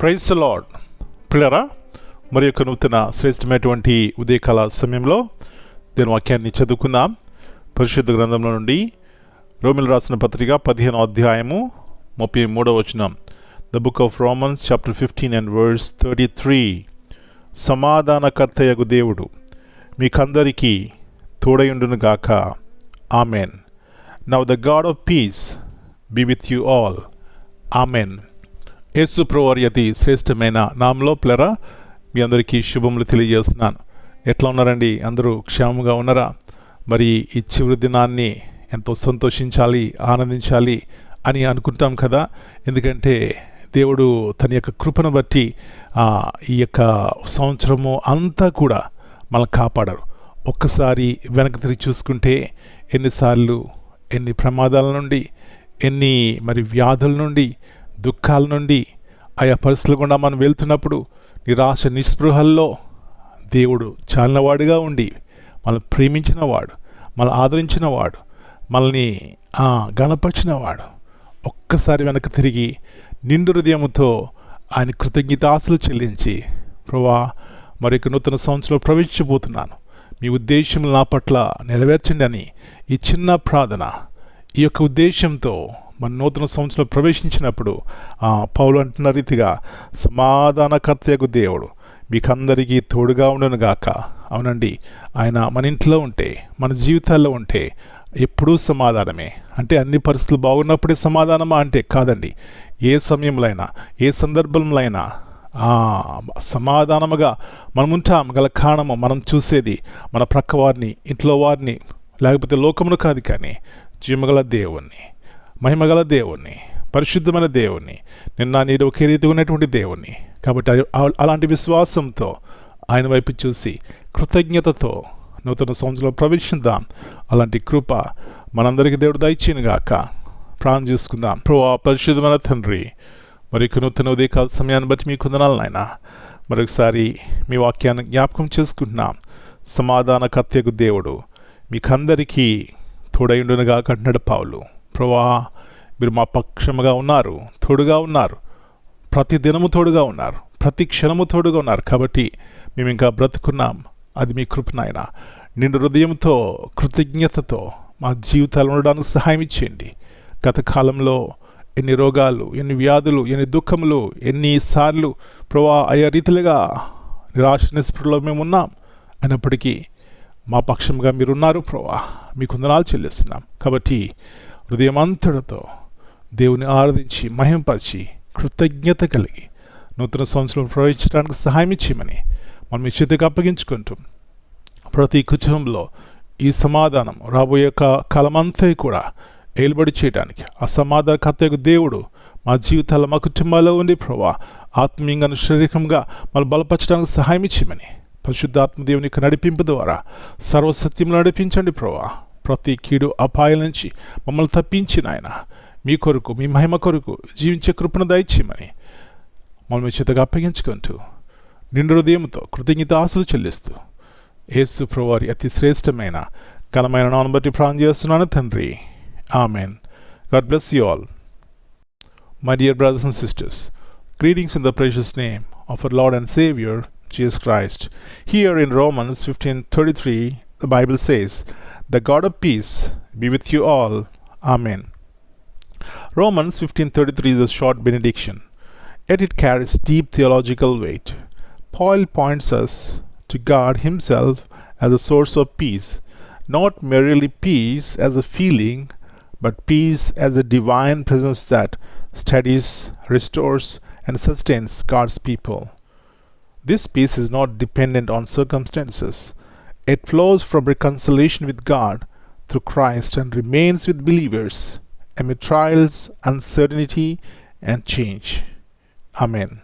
Praise lord పిల్లరా మరి యొక్క నూతన శ్రేష్టమైనటువంటి ఉదయకాల సమయంలో దీని వాక్యాన్ని చదువుకుందాం. పరిశుద్ధ గ్రంథంలో నుండి రోమిల్ రాసిన పత్రిక పదిహేనో అధ్యాయము ముప్పై మూడవ వచనం. The book of Romans chapter fifteen and words thirty three సమాధానకర్తయగు దేవుడు మీకందరికీ తోడయుండునుగాక amen now the God of peace be with you all amen యేసు ప్రవర్యతి శ్రేష్టమైన నామలో ప్లరా మీ అందరికీ శుభములు తెలియజేస్తున్నాను. ఎట్లా ఉన్నారండి? అందరూ క్షేమంగా ఉన్నారా? మరి ఈ చివరి దినాన్ని ఎంతో సంతోషించాలి ఆనందించాలి అని అనుకుంటాం కదా? ఎందుకంటే దేవుడు తన యొక్క కృపను బట్టి ఈ యొక్క సంవత్సరము అంతా కూడా మనల్ని కాపాడారు. ఒక్కసారి వెనక తిరిగి చూసుకుంటే ఎన్నిసార్లు ఎన్ని ప్రమాదాల నుండి ఎన్ని మరి వ్యాధుల నుండి దుఃఖాల నుండి ఆయా పరిస్థితుల గుండా మనం వెళ్తున్నప్పుడు నిరాశ నిస్పృహల్లో దేవుడు చాలినవాడుగా ఉండి మనల్ని ప్రేమించినవాడు మనల్ని ఆదరించినవాడు మనల్ని ఆ, గణపరిచినవాడు ఒక్కసారి వెనక్కి తిరిగి నిండు హృదయముతో ఆయన కృతజ్ఞతాసులు చెల్లించి ప్రభా మరొక నూతన సంవత్సరంలో ప్రవేశించబోతున్నాను. మీ ఉద్దేశం నా పట్ల నెరవేర్చండి అని ఈ చిన్న ప్రార్థన ఈ యొక్క ఉద్దేశంతో మన నూతన సంవత్సరంలో ప్రవేశించినప్పుడు ఆ, పౌలు అంటున్న రీతిగా సమాధానకర్తయకు దేవుడు మీకందరికీ తోడుగా ఉండను గాక. అవునండి ఆయన మన ఇంట్లో ఉంటే మన జీవితాల్లో ఉంటే ఎప్పుడూ సమాధానమే. అంటే అన్ని పరిస్థితులు బాగున్నప్పుడే సమాధానమా అంటే కాదండి. ఏ సమయంలో అయినా ఏ సందర్భంలో అయినా సమాధానముగా మనం ఉంటాం గల కారణము మనం చూసేది మన ప్రక్క వారిని ఇంట్లో వారిని లేకపోతే లోకమును కాదు కానీ జీమగల దేవుణ్ణి. మహిమగల దేవుణ్ణి పరిశుద్ధమైన దేవుణ్ణి నిన్న నీరు ఒకే రీతి ఉన్నటువంటి దేవుణ్ణి. కాబట్టి అలాంటి విశ్వాసంతో ఆయన వైపు చూసి కృతజ్ఞతతో నూతన సంవత్సరంలో ప్రవేశిద్దాం అలాంటి కృప మనందరికీ దేవుడు దయచేయను గాక. ప్రాణం చేసుకుందాం. ఆ పరిశుద్ధమైన తండ్రి మరి నూతన ఉదయకాల సమయాన్ని బట్టి మీ కొందనాలు నాయన. మరొకసారి మీ వాక్యాన్ని జ్ఞాపకం చేసుకుంటున్నాం. సమాధానకర్తయకు దేవుడు మీకందరికీ తోడైండునుగా కంటున్నాడు పావులు ప్రభా మీరు మా పక్షముగా ఉన్నారు తోడుగా ఉన్నారు. ప్రతి దినము తోడుగా ఉన్నారు ప్రతి క్షణము తోడుగా ఉన్నారు. కాబట్టి మేము ఇంకా బ్రతుకున్నాం. అది మీ కృపనాయన నిండు హృదయంతో కృతజ్ఞతతో మా జీవితాలు ఉండడానికి సహాయం ఇచ్చేయండి. గత కాలంలో ఎన్ని రోగాలు ఎన్ని వ్యాధులు ఎన్ని దుఃఖములు ఎన్నిసార్లు ప్రభా అయ్యే రీతిలుగా నిరాశ నిస్పృహలో మేము ఉన్నాం. అయినప్పటికీ మా పక్షంగా మీరున్నారు ప్రభా మీకు వందనాలు చెల్లిస్తున్నాం. కాబట్టి హృదయమంతటితో దేవుని ఆరాధించి మహింపరిచి కృతజ్ఞత కలిగి నూతన సంవత్సరం ప్రవేశించడానికి సహాయం ఇచ్చేయమని మనం ఈ చేతికి అప్పగించుకుంటూ ప్రతి కుటుంబంలో ఈ సమాధానం రాబోయే కా- కాలమంతా కూడా ఏలుబడి చేయడానికి ఆ సమాధానకర్తకు దేవుడు మా జీవితాల్లో మా కుటుంబాల్లో ఉండి ప్రభా ఆత్మీయంగా శారీరకంగా మనం బలపరచడానికి సహాయం ఇచ్చేయమని పరిశుద్ధాత్మ దేవుని యొక్క నడిపింపు ద్వారా సర్వసత్యంలో నడిపించండి ప్రభా. ప్రతి కీడు అపాయాల నుంచి మమ్మల్ని తప్పించిన ఆయన మీ కొరకు మీ మహిమ కొరకు జీవించే కృపను దయచేయమని మమ్మల్ని చేతగా అప్పగించుకుంటూ నిండు హృదయంతో కృతజ్ఞత ఆశలు చెల్లిస్తూ యేసు ప్రభువారి అతి శ్రేష్టమైన ఘనమైన నాన్న బట్టి ప్రాణం చేస్తున్నాను తండ్రి. Amen. God bless you all. My dear brothers and sisters greetings in the precious name of our Lord and Savior Jesus Christ. Here in Romans 15:33 the Bible says, "The God of peace be with you all." Amen. Romans 15:33 is a short benediction, yet it carries deep theological weight. Paul points us to God himself as the source of peace, not merely peace as a feeling, but peace as a divine presence that steadies, restores, and sustains God's people. This peace is not dependent on circumstances. It flows from reconciliation with God through Christ and remains with believers amid trials, uncertainty, and change. Amen.